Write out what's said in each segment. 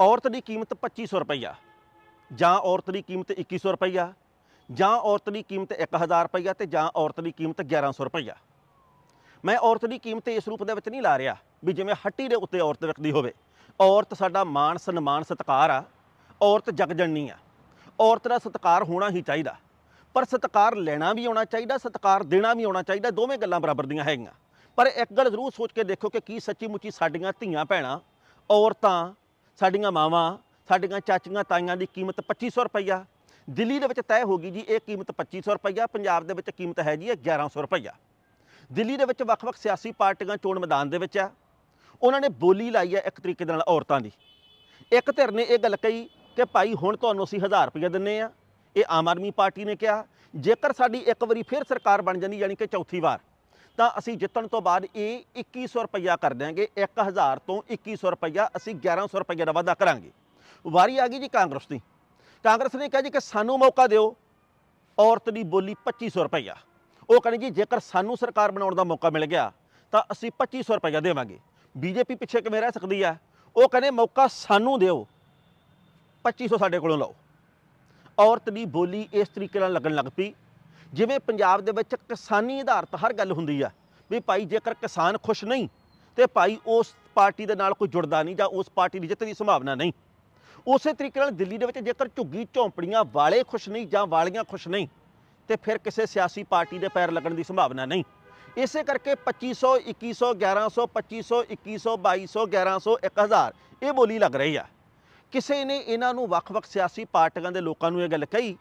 ਔਰਤ ਦੀ ਕੀਮਤ 2500 ਰੁਪਈਆ। ਜਾਂ ਔਰਤ ਦੀ ਕੀਮਤ 2100 ਰੁਪਈਆ, ਜਾਂ ਔਰਤ ਦੀ ਕੀਮਤ 1000 ਰੁਪਈਆ ਤੇ ਜਾਂ ਔਰਤ ਦੀ ਕੀਮਤ 1100 ਰੁਪਈਆ। ਮੈਂ ਔਰਤ ਦੀ ਕੀਮਤ ਇਸ ਰੂਪ ਦੇ ਵਿੱਚ ਨਹੀਂ ਲਾ ਰਿਹਾ ਵੀ ਜਿਵੇਂ ਹੱਟੀ ਦੇ ਉੱਤੇ ਔਰਤ ਵਿਕਦੀ ਹੋਵੇ। ਔਰਤ ਸਾਡਾ ਮਾਣ, ਸਨਮਾਨ, ਸਤਿਕਾਰ ਆ। ਔਰਤ ਜਗਜਣਨੀ ਆ। ਔਰਤ ਦਾ ਸਤਿਕਾਰ ਹੋਣਾ ਹੀ ਚਾਹੀਦਾ। ਪਰ ਸਤਿਕਾਰ ਲੈਣਾ ਵੀ ਆਉਣਾ ਚਾਹੀਦਾ, ਸਤਿਕਾਰ ਦੇਣਾ ਵੀ ਆਉਣਾ ਚਾਹੀਦਾ, ਦੋਵੇਂ ਗੱਲਾਂ ਬਰਾਬਰ ਦੀਆਂ ਹੈਗੀਆਂ। ਪਰ ਇੱਕ ਗੱਲ ਜ਼ਰੂਰ ਸੋਚ ਕੇ ਦੇਖੋ ਕਿ ਕੀ ਸੱਚੀ ਮੁੱਚੀ ਸਾਡੀਆਂ ਧੀਆਂ ਭੈਣਾਂ ਔਰਤਾਂ ਸਾਡੀਆਂ ਮਾਵਾਂ, ਸਾਡੀਆਂ ਚਾਚੀਆਂ ਤਾਈਆਂ ਦੀ ਕੀਮਤ 2500 ਰੁਪਈਆ। ਦਿੱਲੀ ਦੇ ਵਿੱਚ ਤੈਅ ਹੋ ਗਈ ਜੀ, ਇਹ ਕੀਮਤ 2500 ਰੁਪਈਆ, ਪੰਜਾਬ ਦੇ ਵਿੱਚ ਕੀਮਤ ਹੈ ਜੀ ਇਹ 1100 ਰੁਪਈਆ। ਦਿੱਲੀ ਦੇ ਵਿੱਚ ਵੱਖ-ਵੱਖ ਸਿਆਸੀ ਪਾਰਟੀਆਂ ਚੋਣ ਮੈਦਾਨ ਦੇ ਵਿੱਚ ਆ। ਉਹਨਾਂ ਨੇ ਬੋਲੀ ਲਾਈ ਹੈ ਇੱਕ ਤਰੀਕੇ ਦੇ ਨਾਲ ਔਰਤਾਂ ਦੀ। ਇੱਕ ਧਿਰ ਨੇ ਇਹ ਗੱਲ ਕਹੀ ਕਿ ਭਾਈ ਹੁਣ ਤੁਹਾਨੂੰ ਅਸੀਂ 1000 ਰੁਪਏ ਦਿੰਨੇ ਆ। ਇਹ ਆਮ ਆਦਮੀ ਪਾਰਟੀ ਨੇ ਕਿਹਾ। ਜੇਕਰ ਸਾਡੀ ਇੱਕ ਵਾਰੀ ਫਿਰ ਸਰਕਾਰ ਬਣ ਜਾਂਦੀ, ਯਾਨੀ ਕਿ ਚੌਥੀ ਵਾਰ ਤਾਂ ਅਸੀਂ ਜਿੱਤਣ ਤੋਂ ਬਾਅਦ ਇਹ 2100 ਰੁਪਈਆ ਕਰ ਦਿਆਂਗੇ 1000 ਤੋਂ 2100 ਰੁਪਈਆ ਅਸੀਂ 1100 ਰੁਪਈਆ ਦਾ ਵਾਅਦਾ ਕਰਾਂਗੇ। ਵਾਰੀ ਆ ਗਈ ਜੀ ਕਾਂਗਰਸ ਦੀ। ਕਾਂਗਰਸ ਨੇ ਕਿਹਾ ਜੀ ਕਿ ਸਾਨੂੰ ਮੌਕਾ ਦਿਓ, ਔਰਤ ਦੀ ਬੋਲੀ 2500 ਰੁਪਈਆ। ਉਹ ਕਹਿੰਦੇ ਜੀ, ਜੇਕਰ ਸਾਨੂੰ ਸਰਕਾਰ ਬਣਾਉਣ ਦਾ ਮੌਕਾ ਮਿਲ ਗਿਆ, ਤਾਂ ਅਸੀਂ 2500 ਰੁਪਈਆ ਦੇਵਾਂਗੇ। ਬੀਜੇਪੀ ਪਿੱਛੇ ਕਿਵੇਂ ਰਹਿ ਸਕਦੀ ਆ? ਉਹ ਕਹਿੰਦੇ ਮੌਕਾ ਸਾਨੂੰ ਦਿਓ 2500 ਸਾਡੇ ਕੋਲੋਂ ਲਓ। ਔਰਤ ਦੀ ਬੋਲੀ ਇਸ ਤਰੀਕੇ ਨਾਲ ਲੱਗਣ ਲੱਗ ਪਈ ਜਿਵੇਂ ਪੰਜਾਬ ਦੇ ਵਿੱਚ ਕਿਸਾਨੀ ਆਧਾਰਿਤ ਹਰ ਗੱਲ ਹੁੰਦੀ ਆ, ਵੀ ਭਾਈ ਜੇਕਰ ਕਿਸਾਨ ਖੁਸ਼ ਨਹੀਂ, ਤੇ ਭਾਈ ਉਸ ਪਾਰਟੀ ਦੇ ਨਾਲ ਕੋਈ ਜੁੜਦਾ ਨਹੀਂ ਜਾਂ ਉਸ ਪਾਰਟੀ ਦੀ ਜਿੱਤ ਦੀ ਸੰਭਾਵਨਾ ਨਹੀਂ। ਉਸੇ ਤਰੀਕੇ ਨਾਲ ਦਿੱਲੀ ਦੇ ਵਿੱਚ ਜੇਕਰ ਝੁੱਗੀ ਝੌਂਪੜੀਆਂ ਵਾਲੇ ਖੁਸ਼ ਨਹੀਂ ਜਾਂ ਵਾਲੀਆਂ ਖੁਸ਼ ਨਹੀਂ, ਤੇ ਫਿਰ ਕਿਸੇ ਸਿਆਸੀ ਪਾਰਟੀ ਦੇ ਪੈਰ ਲੱਗਣ ਦੀ ਸੰਭਾਵਨਾ ਨਹੀਂ। ਇਸੇ ਕਰਕੇ 2500 2100 1100 2500 2100 2200 1100 1000 ਇਹ ਬੋਲੀ ਲੱਗ ਰਹੀ ਆ। ਕਿਸੇ ਨੇ ਇਹਨਾਂ ਨੂੰ ਵੱਖ-ਵੱਖ ਸਿਆਸੀ ਪਾਰਟੀਆਂ ਦੇ ਲੋਕਾਂ ਨੂੰ ਇਹ ਗੱਲ ਕਹੀ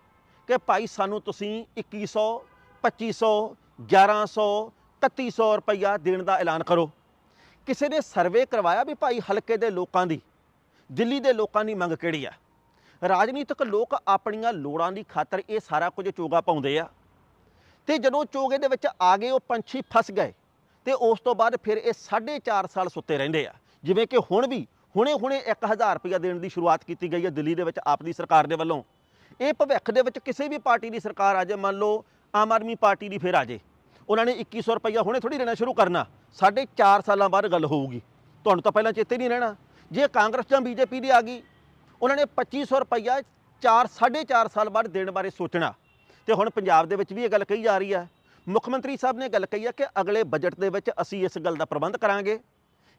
ਕਿ ਭਾਈ ਸਾਨੂੰ ਤੁਸੀਂ 2100 2500 1100 3100 ਰੁਪਈਆ ਦੇਣ ਦਾ ਐਲਾਨ ਕਰੋ। ਕਿਸੇ ਨੇ ਸਰਵੇ ਕਰਵਾਇਆ ਵੀ ਭਾਈ ਹਲਕੇ ਦੇ ਲੋਕਾਂ ਦੀ, ਦਿੱਲੀ ਦੇ ਲੋਕਾਂ ਦੀ ਮੰਗ ਕਿਹੜੀ ਆ? ਰਾਜਨੀਤਿਕ ਲੋਕ ਆਪਣੀਆਂ ਲੋੜਾਂ ਦੀ ਖਾਤਰ ਇਹ ਸਾਰਾ ਕੁਝ ਚੋਗਾ ਪਾਉਂਦੇ ਆ। ਤੇ ਜਦੋਂ ਚੋਗੇ ਦੇ ਵਿੱਚ ਆ ਗਏ, ਉਹ ਪੰਛੀ ਫਸ ਗਏ ਤੇ ਉਸ ਤੋਂ ਬਾਅਦ ਫਿਰ ਇਹ 4.5 ਸਾਲ ਸੁੱਤੇ ਰਹਿੰਦੇ ਆ। ਜਿਵੇਂ ਕਿ ਹੁਣ ਵੀ ਹੁਣੇ-ਹੁਣੇ 1000 ਰੁਪਇਆ ਦੇਣ ਦੀ ਸ਼ੁਰੂਆਤ ਕੀਤੀ ਗਈ ਹੈ ਦਿੱਲੀ ਦੇ ਵਿੱਚ ਆਪ ਦੀ ਸਰਕਾਰ ਦੇ ਵੱਲੋਂ। ਇਹ ਭਵਿੱਖ ਦੇ ਵਿੱਚ ਕਿਸੇ ਵੀ ਪਾਰਟੀ ਦੀ ਸਰਕਾਰ ਆ ਜਾਏ ਮੰਨ ਲਓ ਆਮ ਆਦਮੀ ਪਾਰਟੀ ਦੀ ਫਿਰ ਆ ਜਾਏ ਉਹਨਾਂ ਨੇ 2100 ਰੁਪਈਆ ਹੁਣੇ ਥੋੜੀ ਦੇਣਾ ਸ਼ੁਰੂ ਕਰਨਾ। ਸਾਢੇ 4 ਸਾਲਾਂ ਬਾਅਦ ਗੱਲ ਹੋਊਗੀ। ਤੁਹਾਨੂੰ ਤਾਂ ਪਹਿਲਾਂ ਚੇਤੇ ਨਹੀਂ ਰਹਿਣਾ। ਜੇ ਕਾਂਗਰਸ ਜਾਂ ਬੀਜੇਪੀ ਦੀ ਆ ਗਈ, ਉਹਨਾਂ ਨੇ 2500 ਰੁਪਇਆ 4 4.5 ਸਾਲ ਬਾਅਦ ਦੇਣ ਬਾਰੇ ਸੋਚਣਾ। ਤੇ ਹੁਣ ਪੰਜਾਬ ਦੇ ਵਿੱਚ ਵੀ ਇਹ ਗੱਲ ਕਹੀ ਜਾ ਰਹੀ ਹੈ ਮੁੱਖ ਮੰਤਰੀ ਸਾਹਿਬ ਨੇ ਗੱਲ ਕਹੀ ਹੈ ਕਿ ਅਗਲੇ ਬਜਟ ਦੇ ਵਿੱਚ ਅਸੀਂ ਇਸ ਗੱਲ ਦਾ ਪ੍ਰਬੰਧ ਕਰਾਂਗੇ।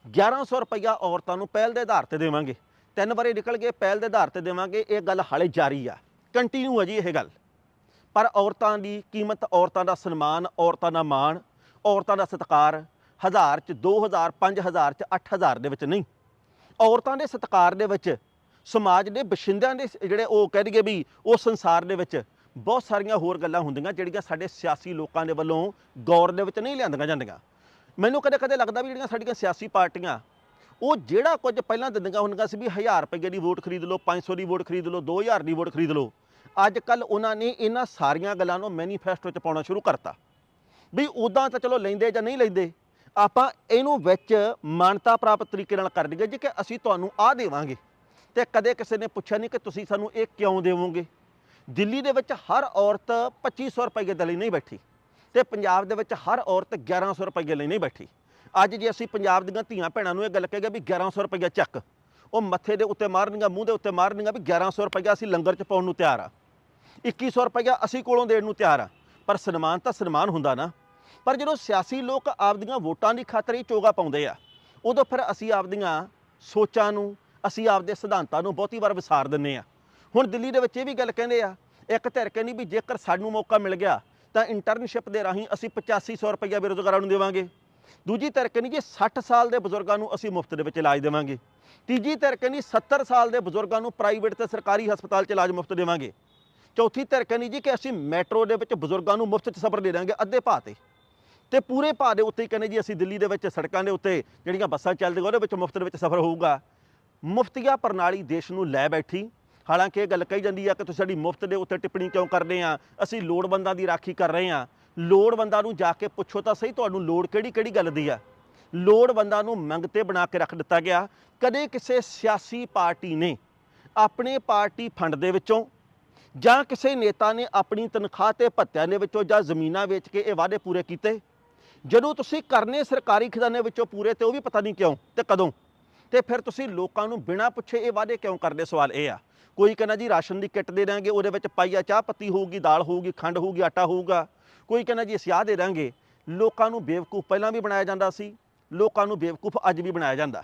1100 ਰੁਪਈਆ ਔਰਤਾਂ ਨੂੰ ਪਹਿਲ ਦੇ ਆਧਾਰ ਤੇ ਦੇਵਾਂਗੇ। ਤਿੰਨ ਵਾਰੇ ਨਿਕਲ ਗਏ, ਪਹਿਲ ਦੇ ਆਧਾਰ ਤੇ ਦੇਵਾਂਗੇ। ਇਹ ਗੱਲ ਹਾਲੇ ਜਾਰੀ ਆ। ਕੰਟੀਨਿਊ ਹੈ ਜੀ ਇਹ ਗੱਲ। ਪਰ ਔਰਤਾਂ ਦੀ ਕੀਮਤ, ਔਰਤਾਂ ਦਾ ਸਨਮਾਨ, ਔਰਤਾਂ ਦਾ ਮਾਣ, ਔਰਤਾਂ ਦਾ ਸਤਿਕਾਰ ਹਜ਼ਾਰ ਚ 2000 5000 ਚ 8000 ਦੇ ਵਿੱਚ ਨਹੀਂ। ਔਰਤਾਂ ਦੇ ਸਤਿਕਾਰ ਦੇ ਵਿੱਚ, ਸਮਾਜ ਦੇ ਬਸ਼ਿੰਦਿਆਂ ਦੇ ਜਿਹੜੇ ਉਹ ਕਹਿ ਦਈਏ ਵੀ ਉਹ ਸੰਸਾਰ ਦੇ ਵਿੱਚ ਬਹੁਤ ਸਾਰੀਆਂ ਹੋਰ ਗੱਲਾਂ ਹੁੰਦੀਆਂ ਜਿਹੜੀਆਂ ਸਾਡੇ ਸਿਆਸੀ ਲੋਕਾਂ ਦੇ ਵੱਲੋਂ ਗੌਰ ਦੇ ਵਿੱਚ ਨਹੀਂ ਲਿਆਂਦੀਆਂ ਜਾਂਦੀਆਂ। ਮੈਨੂੰ ਕਦੇ ਕਦੇ ਲੱਗਦਾ ਵੀ ਜਿਹੜੀਆਂ ਸਾਡੀਆਂ ਸਿਆਸੀ ਪਾਰਟੀਆਂ, ਉਹ ਜਿਹੜਾ ਕੁਝ ਪਹਿਲਾਂ ਦਿੰਦੀਆਂ ਹੁੰਦੀਆਂ ਸੀ ਵੀ 1000 ਰੁਪਏ ਦੀ ਵੋਟ ਖਰੀਦ ਲਓ 500 ਦੀ ਵੋਟ ਖਰੀਦ ਲਓ 2000 ਦੀ ਵੋਟ ਖਰੀਦ ਲਓ ਅੱਜ ਕੱਲ ਉਹਨਾਂ ਨੇ ਇਹਨਾਂ ਸਾਰੀਆਂ ਗੱਲਾਂ ਨੂੰ ਮੈਨੀਫੈਸਟੋ 'ਚ ਪਾਉਣਾ ਸ਼ੁਰੂ ਕਰਤਾ। ਵੀ ਉਦਾਂ ਤਾਂ ਚਲੋ ਲੈਂਦੇ ਜਾਂ ਨਹੀਂ ਲੈਂਦੇ, ਆਪਾਂ ਇਹਨੂੰ ਵਿੱਚ ਮਾਨਤਾ ਪ੍ਰਾਪਤ ਤਰੀਕੇ ਨਾਲ ਕਰ ਲਈਏ ਜੀ ਕਿ ਅਸੀਂ ਤੁਹਾਨੂੰ ਆਹ ਦੇਵਾਂਗੇ। ਤੇ ਕਦੇ ਕਿਸੇ ਨੇ ਪੁੱਛਿਆ ਨਹੀਂ ਕਿ ਤੁਸੀਂ ਸਾਨੂੰ ਇਹ ਕਿਉਂ ਦੇਵੋਗੇ? ਦਿੱਲੀ ਦੇ ਵਿੱਚ ਹਰ ਔਰਤ 2500 ਰੁਪਏ ਦੇ ਲਈ ਨਹੀਂ ਬੈਠੀ ਤੇ ਪੰਜਾਬ ਦੇ ਵਿੱਚ ਹਰ ਔਰਤ 1100 ਰੁਪਏ ਲਈ ਨਹੀਂ ਬੈਠੀ। ਅੱਜ ਜੇ ਅਸੀਂ ਪੰਜਾਬ ਦੀਆਂ ਧੀਆਂ ਭੈਣਾਂ ਨੂੰ ਇਹ ਗੱਲ ਕਹੇਗਾ ਵੀ 1100 ਰੁਪਏ ਚੱਕ ਉਹ ਮੱਥੇ ਦੇ ਉੱਤੇ ਮਾਰਨਗੀਆਂ, ਮੂੰਹ ਦੇ ਉੱਤੇ ਮਾਰਨਗੀਆਂ ਵੀ 1100 ਰੁਪਏ ਅਸੀਂ ਲੰਗਰ ਚ ਪਾਉਣ ਨੂੰ ਤਿਆਰ ਆ। 2100 ਰੁਪਇਆ ਅਸੀਂ ਕੋਲੋਂ ਦੇਣ ਨੂੰ ਤਿਆਰ ਆ। ਪਰ ਸਨਮਾਨ ਤਾਂ ਸਨਮਾਨ ਹੁੰਦਾ ਨਾ। ਪਰ ਜਦੋਂ ਸਿਆਸੀ ਲੋਕ ਆਪਦੀਆਂ ਵੋਟਾਂ ਦੀ ਖਾਤਰ ਹੀ ਚੋਗਾ ਪਾਉਂਦੇ ਆ, ਉਦੋਂ ਫਿਰ ਅਸੀਂ ਆਪਦੀਆਂ ਸੋਚਾਂ ਨੂੰ, ਅਸੀਂ ਆਪਦੇ ਸਿਧਾਂਤਾਂ ਨੂੰ ਬਹੁਤੀ ਵਾਰ ਵਿਸਾਰ ਦਿੰਨੇ ਆ। ਹੁਣ ਦਿੱਲੀ ਦੇ ਵਿੱਚ ਇਹ ਵੀ ਗੱਲ ਕਹਿੰਦੇ ਆ, ਇੱਕ ਧਿਰ ਕਹਿੰਦੀ ਵੀ ਜੇਕਰ ਸਾਨੂੰ ਮੌਕਾ ਮਿਲ ਗਿਆ ਤਾਂ ਇੰਟਰਨਸ਼ਿਪ ਦੇ ਰਾਹੀਂ ਅਸੀਂ 8500 ਰੁਪਇਆ ਬੇਰੁਜ਼ਗਾਰਾਂ ਨੂੰ ਦੇਵਾਂਗੇ। ਦੂਜੀ ਧਿਰ ਕਹਿੰਦੀ ਜੀ 60 ਸਾਲ ਦੇ ਬਜ਼ੁਰਗਾਂ ਨੂੰ ਅਸੀਂ ਮੁਫਤ ਦੇ ਵਿੱਚ ਇਲਾਜ ਦੇਵਾਂਗੇ। ਤੀਜੀ ਧਿਰ ਕਹਿੰਦੀ 70 ਸਾਲ ਦੇ ਬਜ਼ੁਰਗਾਂ ਨੂੰ ਪ੍ਰਾਈਵੇਟ ਤੇ ਸਰਕਾਰੀ ਹਸਪਤਾਲ 'ਚ ਇਲਾਜ ਮੁਫਤ ਦੇਵਾਂਗੇ। ਚੌਥੀ ਧਿਰ ਕਹਿੰਦੀ ਜੀ ਕਿ ਅਸੀਂ ਮੈਟਰੋ ਦੇ ਵਿੱਚ ਬਜ਼ੁਰਗਾਂ ਨੂੰ ਮੁਫਤ 'ਚ ਸਫ਼ਰ ਦੇ ਦਾਂਗੇ, ਅੱਧੇ ਭਾਅ ਤੇ। ਤੇ ਪੂਰੇ ਭਾਅ ਦੇ ਉੱਤੇ ਹੀ ਕਹਿੰਦੇ ਜੀ, ਅਸੀਂ ਦਿੱਲੀ ਦੇ ਵਿੱਚ ਸੜਕਾਂ ਦੇ ਉੱਤੇ ਜਿਹੜੀਆਂ ਬੱਸਾਂ ਚੱਲਦੀਆਂ, ਉਹਦੇ ਵਿੱਚ ਮੁਫਤ ਦੇ ਵਿੱਚ ਸਫ਼ਰ ਹੋਊਗਾ। ਮੁਫਤੀਆ ਪ੍ਰਣਾਲੀ ਦੇਸ਼ ਨੂੰ ਲੈ ਬੈਠੀ। ਹਾਲਾਂਕਿ ਇਹ ਗੱਲ ਕਹੀ ਜਾਂਦੀ ਆ ਕਿ ਤੁਸੀਂ ਸਾਡੀ ਮੁਫਤ ਦੇ ਉੱਤੇ ਟਿੱਪਣੀ ਕਿਉਂ ਕਰਦੇ ਆ? ਅਸੀਂ ਲੋੜਵੰਦਾਂ ਦੀ ਰਾਖੀ ਕਰ ਰਹੇ ਆ। ਲੋੜਵੰਦਾਂ ਨੂੰ ਜਾ ਕੇ ਪੁੱਛੋ ਤਾਂ ਸਹੀ ਤੁਹਾਨੂੰ ਲੋੜ ਕਿਹੜੀ ਕਿਹੜੀ ਗੱਲ ਦੀ ਆ। ਲੋੜਵੰਦਾਂ ਨੂੰ ਮੰਗਤੇ ਬਣਾ ਕੇ ਰੱਖ ਦਿੱਤਾ ਗਿਆ। ਕਦੇ ਕਿਸੇ ਸਿਆਸੀ ਪਾਰਟੀ ਨੇ ਆਪਣੇ ਪਾਰਟੀ ਫੰਡ ਦੇ ਵਿੱਚੋਂ ਜਾਂ ਕਿਸੇ ਨੇਤਾ ਨੇ ਆਪਣੀ ਤਨਖਾਹ ਤੇ ਭੱਤਿਆਂ ਦੇ ਵਿੱਚੋਂ ਜਾਂ ਜ਼ਮੀਨਾਂ ਵੇਚ ਕੇ ਇਹ ਵਾਅਦੇ ਪੂਰੇ ਕੀਤੇ। ਜਦੋਂ ਤੁਸੀਂ ਕਰਨੇ ਸਰਕਾਰੀ ਖਜ਼ਾਨੇ ਵਿੱਚੋਂ ਪੂਰੇ ਤੇ ਉਹ ਵੀ ਪਤਾ ਨਹੀਂ ਕਿਉਂ ਤੇ ਕਦੋਂ? ਤੇ ਫਿਰ ਤੁਸੀਂ ਲੋਕਾਂ ਨੂੰ ਬਿਨਾਂ ਪੁੱਛੇ ਇਹ ਵਾਅਦੇ ਕਿਉਂ ਕਰਦੇ? ਸਵਾਲ ਇਹ ਆ। ਕੋਈ ਕਹਿੰਦਾ ਜੀ ਰਾਸ਼ਨ ਦੀ ਕਿੱਟ ਦੇ ਦਾਂਗੇ ਉਹਦੇ ਵਿੱਚ ਪਾਈਆ ਚਾਹ ਪੱਤੀ ਹੋਊਗੀ, ਦਾਲ ਹੋਊਗੀ, ਖੰਡ ਹੋਊਗੀ, ਆਟਾ ਹੋਊਗਾ। ਕੋਈ ਕਹਿੰਦਾ ਜੀ ਅਸੀਂ ਆਹ ਦੇ ਦਾਂਗੇ। ਲੋਕਾਂ ਨੂੰ ਬੇਵਕੂਫ ਪਹਿਲਾਂ ਵੀ ਬਣਾਇਆ ਜਾਂਦਾ ਸੀ, ਲੋਕਾਂ ਨੂੰ ਬੇਵਕੂਫ ਅੱਜ ਵੀ ਬਣਾਇਆ ਜਾਂਦਾ।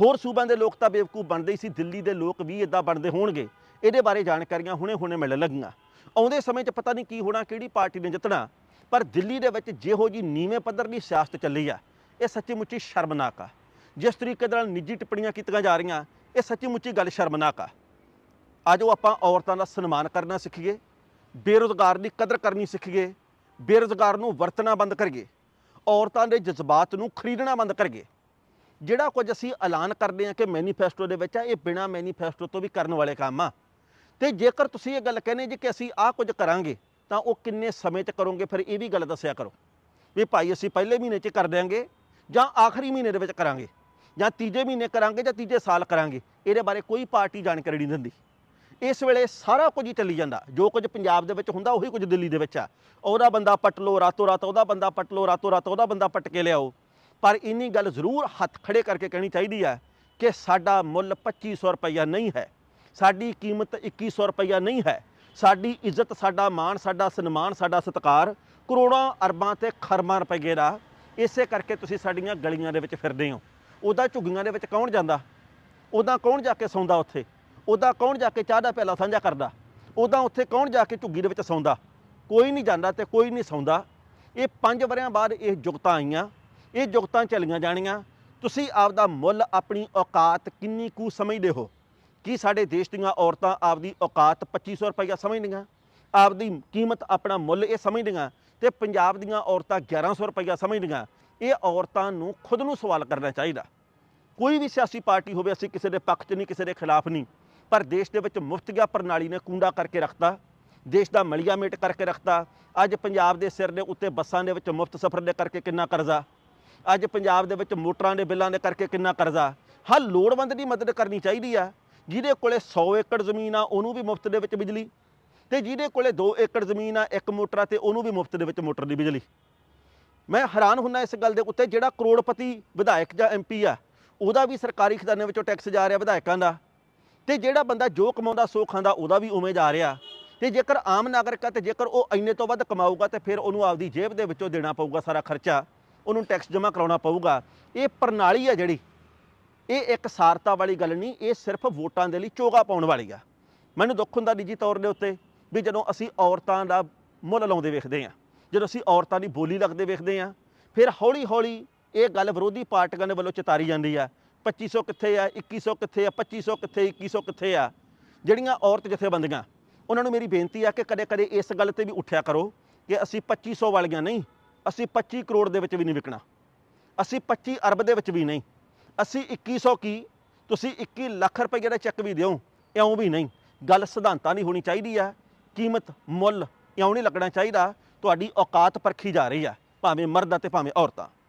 ਹੋਰ ਸੂਬਿਆਂ ਦੇ ਲੋਕ ਤਾਂ ਬੇਵਕੂਫ ਬਣਦੇ ਹੀ ਸੀ, ਦਿੱਲੀ ਦੇ ਲੋਕ ਵੀ ਇਦਾਂ ਬਣਦੇ ਹੋਣਗੇ। ਇਹਦੇ ਬਾਰੇ ਜਾਣਕਾਰੀਆਂ ਹੁਣੇ-ਹੁਣੇ ਮਿਲਣ ਲੱਗੀਆਂ। ਆਉਂਦੇ ਸਮੇਂ 'ਚ ਪਤਾ ਨਹੀਂ ਕੀ ਹੋਣਾ, ਕਿਹੜੀ ਪਾਰਟੀ ਨੇ ਜਿੱਤਣਾ, ਪਰ ਦਿੱਲੀ ਦੇ ਵਿੱਚ ਜਿਹੋ ਜੀ ਨੀਵੇਂ ਪੱਧਰ ਦੀ ਸਿਆਸਤ ਚੱਲੀ ਆ, ਇਹ ਸੱਚੀ ਮੁੱਚੀ ਸ਼ਰਮਨਾਕ ਆ। ਜਿਸ ਤਰੀਕੇ ਦੇ ਨਾਲ ਨਿੱਜੀ ਟਿੱਪਣੀਆਂ ਕੀਤੀਆਂ ਜਾ ਰਹੀਆਂ, ਇਹ ਸੱਚੀ ਮੁੱਚੀ ਗੱਲ ਸ਼ਰਮਨਾਕ ਆ। ਆਜੋ ਆਪਾਂ ਔਰਤਾਂ ਦਾ ਸਨਮਾਨ ਕਰਨਾ ਸਿੱਖੀਏ, ਬੇਰੁਜ਼ਗਾਰ ਦੀ ਕਦਰ ਕਰਨੀ ਸਿੱਖੀਏ ਬੇਰੁਜ਼ਗਾਰ ਨੂੰ ਵਰਤਣਾ ਬੰਦ ਕਰੀਏ ਔਰਤਾਂ ਦੇ ਜਜ਼ਬਾਤ ਨੂੰ ਖਰੀਦਣਾ ਬੰਦ ਕਰੀਏ ਜਿਹੜਾ ਕੁਝ ਅਸੀਂ ਐਲਾਨ ਕਰਦੇ ਹਾਂ ਕਿ ਮੈਨੀਫੈਸਟੋ ਦੇ ਵਿੱਚ ਆ, ਇਹ ਬਿਨਾ ਮੈਨੀਫੈਸਟੋ ਤੋਂ ਵੀ ਕਰਨ ਵਾਲੇ ਕੰਮ ਆ। ਤੇ ਜੇਕਰ ਤੁਸੀਂ ਇਹ ਗੱਲ ਕਹਿੰਦੇ ਜੀ ਕਿ ਅਸੀਂ ਆਹ ਕੁਝ ਕਰਾਂਗੇ, ਤਾਂ ਉਹ ਕਿੰਨੇ ਸਮੇਂ 'ਚ ਕਰੋਗੇ, ਫਿਰ ਇਹ ਵੀ ਗੱਲ ਦੱਸਿਆ ਕਰੋ। ਵੀ ਭਾਈ, ਅਸੀਂ ਪਹਿਲੇ ਮਹੀਨੇ 'ਚ ਕਰ ਦਿਆਂਗੇ, ਜਾਂ ਆਖਰੀ ਮਹੀਨੇ ਦੇ ਵਿੱਚ ਕਰਾਂਗੇ, ਜਾਂ ਤੀਜੇ ਮਹੀਨੇ ਕਰਾਂਗੇ, ਜਾਂ ਤੀਜੇ ਸਾਲ ਕਰਾਂਗੇ, ਇਹਦੇ ਬਾਰੇ ਕੋਈ ਪਾਰਟੀ ਜਾਣਕਾਰੀ ਨਹੀਂ ਦਿੰਦੀ। ਇਸ ਵੇਲੇ ਸਾਰਾ ਕੁਝ ਹੀ ਚੱਲੀ ਜਾਂਦਾ। ਜੋ ਕੁਝ ਪੰਜਾਬ ਦੇ ਵਿੱਚ ਹੁੰਦਾ, ਉਹੀ ਕੁਝ ਦਿੱਲੀ ਦੇ ਵਿੱਚ ਆ। ਉਹਦਾ ਬੰਦਾ ਪੱਟ ਲਓ, ਰਾਤੋਂ ਰਾਤ ਉਹਦਾ ਬੰਦਾ ਪੱਟ ਲਓ, ਰਾਤੋਂ ਰਾਤ ਉਹਦਾ ਬੰਦਾ ਪੱਟ ਕੇ ਲਿਆਓ। ਪਰ ਇੰਨੀ ਗੱਲ ਜ਼ਰੂਰ ਹੱਥ ਖੜੇ ਕਰਕੇ ਕਹਿਣੀ ਚਾਹੀਦੀ ਹੈ ਕਿ ਸਾਡਾ ਮੁੱਲ 2500 ਰੁਪਈਆ ਨਹੀਂ ਹੈ। ਸਾਡੀ ਕੀਮਤ 2100 ਰੁਪਈਆ ਨਹੀਂ ਹੈ। ਸਾਡੀ ਇੱਜ਼ਤ, ਸਾਡਾ ਮਾਣ, ਸਾਡਾ ਸਨਮਾਨ, ਸਾਡਾ ਸਤਿਕਾਰ ਕਰੋੜਾਂ ਅਰਬਾਂ ਤੇ ਖਰਬਾਂ ਰੁਪਈਏ ਦਾ। ਇਸੇ ਕਰਕੇ ਤੁਸੀਂ ਸਾਡੀਆਂ ਗਲੀਆਂ ਦੇ ਵਿੱਚ ਫਿਰਦੇ ਹੋ। ਉਹਦਾ ਝੁੱਗੀਆਂ ਦੇ ਵਿੱਚ ਕੌਣ ਜਾਂਦਾ? ਉਹਦਾ ਕੌਣ ਜਾ ਕੇ ਸੌਂਦਾ ਉੱਥੇ? ਉਹਦਾ ਕੌਣ ਜਾ ਕੇ ਚਾਹ ਦਾ ਪਿਆਲਾ ਸਾਂਝਾ ਕਰਦਾ? ਉਹਦਾ ਉੱਥੇ ਕੌਣ ਜਾ ਕੇ ਝੁੱਗੀ ਦੇ ਵਿੱਚ ਸੌਂਦਾ? ਕੋਈ ਨਹੀਂ ਜਾਂਦਾ ਤੇ ਕੋਈ ਨਹੀਂ ਸੌਂਦਾ। ਇਹ 5 ਵਰਿਆਂ ਬਾਅਦ ਇਹ ਜੁਗਤਾਂ ਆਈਆਂ। ਇਹ ਜੁਗਤਾਂ ਚੱਲੀਆਂ ਜਾਣੀਆਂ। ਤੁਸੀਂ ਆਪਦਾ ਮੁੱਲ, ਆਪਣੀ ਔਕਾਤ ਕਿੰਨੀ ਕੁ ਸਮਝਦੇ ਹੋ? ਕੀ ਸਾਡੇ ਦੇਸ਼ ਦੀਆਂ ਔਰਤਾਂ ਆਪਦੀ ਔਕਾਤ 2500 ਰੁਪਈਆ ਸਮਝਦੀਆਂ? ਆਪਦੀ ਕੀਮਤ, ਆਪਣਾ ਮੁੱਲ ਇਹ ਸਮਝਦੀਆਂ ਤੇ ਪੰਜਾਬ ਦੀਆਂ ਔਰਤਾਂ 1100 ਰੁਪਈਆ ਸਮਝਦੀਆਂ? ਇਹ ਔਰਤਾਂ ਨੂੰ ਖੁਦ ਨੂੰ ਸਵਾਲ ਕਰਨਾ ਚਾਹੀਦਾ। ਕੋਈ ਵੀ ਸਿਆਸੀ ਪਾਰਟੀ ਹੋਵੇ, ਅਸੀਂ ਕਿਸੇ ਦੇ ਪੱਖ 'ਚ ਨਹੀਂ, ਕਿਸੇ ਦੇ ਖਿਲਾਫ ਨਹੀਂ। ਪਰ ਦੇਸ਼ ਦੇ ਵਿੱਚ ਮੁਫਤਗਿਆ ਪ੍ਰਣਾਲੀ ਨੇ ਕੂੰਡਾ ਕਰਕੇ ਰੱਖਤਾ, ਦੇਸ਼ ਦਾ ਮਲੀਆ ਮੇਟ ਕਰਕੇ ਰੱਖਤਾ। ਅੱਜ ਪੰਜਾਬ ਦੇ ਸਿਰ ਦੇ ਉੱਤੇ ਬੱਸਾਂ ਦੇ ਵਿੱਚ ਮੁਫਤ ਸਫ਼ਰ ਦੇ ਕਰਕੇ ਕਿੰਨਾ ਕਰਜ਼ਾ? ਅੱਜ ਪੰਜਾਬ ਦੇ ਵਿੱਚ ਮੋਟਰਾਂ ਦੇ ਬਿੱਲਾਂ ਦੇ ਕਰਕੇ ਕਿੰਨਾ ਕਰਜ਼ਾ? ਹਾਂ ਲੋੜਵੰਦ ਦੀ ਮਦਦ ਕਰਨੀ ਚਾਹੀਦੀ ਆ। ਜਿਹਦੇ ਕੋਲੇ 100 ਏਕੜ ਜ਼ਮੀਨ ਆ, ਉਹਨੂੰ ਵੀ ਮੁਫਤ ਦੇ ਵਿੱਚ ਬਿਜਲੀ। ਤੇ ਜਿਹਦੇ ਕੋਲੇ 2 ਏਕੜ ਜ਼ਮੀਨ ਆ, ਇੱਕ ਮੋਟਰ ਆ, ਤੇ ਉਹਨੂੰ ਵੀ ਮੁਫਤ ਦੇ ਵਿੱਚ ਮੋਟਰ ਦੀ ਬਿਜਲੀ। ਮੈਂ ਹੈਰਾਨ ਹੁੰਨਾ ਇਸ ਗੱਲ ਦੇ ਉੱਤੇ, ਜਿਹੜਾ ਕਰੋੜਪਤੀ ਵਿਧਾਇਕ ਜਾਂ ਐਮਪੀ ਆ, ਉਹਦਾ ਵੀ ਸਰਕਾਰੀ ਖਜ਼ਾਨੇ ਵਿੱਚੋਂ ਟੈਕਸ ਜਾ ਰਿਹਾ ਵਿਧਾਇਕਾਂ ਦਾ। ਤੇ ਜਿਹੜਾ ਬੰਦਾ ਜੋ ਕਮਾਉਂਦਾ, ਸੋ ਖਾਂਦਾ, ਉਹਦਾ ਵੀ ਉਵੇਂ ਜਾ ਰਿਹਾ। ਤੇ ਜੇਕਰ ਆਮ ਨਾਗਰਿਕ ਆ, ਤੇ ਜੇਕਰ ਉਹ ਇੰਨੇ ਤੋਂ ਵੱਧ ਕਮਾਊਗਾ, ਤੇ ਫਿਰ ਉਹਨੂੰ ਆਪਦੀ ਜੇਬ ਦੇ ਵਿੱਚੋਂ ਦੇਣਾ ਪਊਗਾ ਸਾਰਾ ਖਰਚਾ। ਉਹਨੂੰ ਟੈਕਸ ਜਮ੍ਹਾਂ ਕਰਾਉਣਾ ਪਊਗਾ। ਇਹ ਪ੍ਰਣਾਲੀ ਆ ਜਿਹੜੀ, ਇਹ ਇੱਕ ਸਾਰਤਾ ਵਾਲੀ ਗੱਲ ਨਹੀਂ, ਇਹ ਸਿਰਫ ਵੋਟਾਂ ਦੇ ਲਈ ਚੋਗਾ ਪਾਉਣ ਵਾਲੀ ਆ। ਮੈਨੂੰ ਦੁੱਖ ਹੁੰਦਾ ਨਿੱਜੀ ਤੌਰ ਦੇ ਉੱਤੇ ਵੀ ਜਦੋਂ ਅਸੀਂ ਔਰਤਾਂ ਦਾ ਮੁੱਲ ਲਾਉਂਦੇ ਵੇਖਦੇ ਆ ਜਦੋਂ ਅਸੀਂ ਔਰਤਾਂ ਦੀ ਬੋਲੀ ਲੱਗਦੇ ਵੇਖਦੇ ਆ ਫਿਰ ਹੌਲੀ ਹੌਲੀ ਇਹ ਗੱਲ ਵਿਰੋਧੀ ਪਾਰਟੀਆਂ ਦੇ ਵੱਲੋਂ ਚਿਤਾਰੀ ਜਾਂਦੀ ਆ। 2500 ਕਿੱਥੇ ਆ 2100 ਕਿੱਥੇ ਆ 2500 ਕਿੱਥੇ 2100 ਕਿੱਥੇ ਆ? ਜਿਹੜੀਆਂ ਔਰਤ ਜਥੇਬੰਦੀਆਂ, ਉਹਨਾਂ ਨੂੰ ਮੇਰੀ ਬੇਨਤੀ ਆ ਕਿ ਕਦੇ-ਕਦੇ ਇਸ ਗੱਲ ਤੇ ਵੀ ਉੱਠਿਆ ਕਰੋ ਕਿ ਅਸੀਂ 2500 ਵਾਲੀਆਂ ਨਹੀਂ, ਅਸੀਂ 25 ਕਰੋੜ ਦੇ ਵਿੱਚ ਵੀ ਨਹੀਂ ਵਿਕਣਾ। ਅਸੀਂ 25 ਅਰਬ ਦੇ ਵਿੱਚ ਵੀ ਨਹੀਂ, ਅਸੀਂ 2100 ਕੀ, ਤੁਸੀਂ 21 ਲੱਖ ਰੁਪਏ ਦਾ ਚੈੱਕ ਵੀ ਦਿਓ, ਇਉਂ ਵੀ ਨਹੀਂ। ਗੱਲ ਸਿਧਾਂਤਾਂ ਦੀ ਹੋਣੀ ਚਾਹੀਦੀ ਆ, ਕੀਮਤ ਮੁੱਲ ਇਉਂ ਨਹੀਂ ਲੱਗਣਾ ਚਾਹੀਦਾ, ਤੁਹਾਡੀ ਔਕਾਤ ਪਰਖੀ ਜਾ ਰਹੀ ਆ, ਭਾਵੇਂ ਮਰਦ ਅਤੇ ਭਾਵੇਂ ਔਰਤਾਂ।